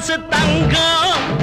మనసు తంగం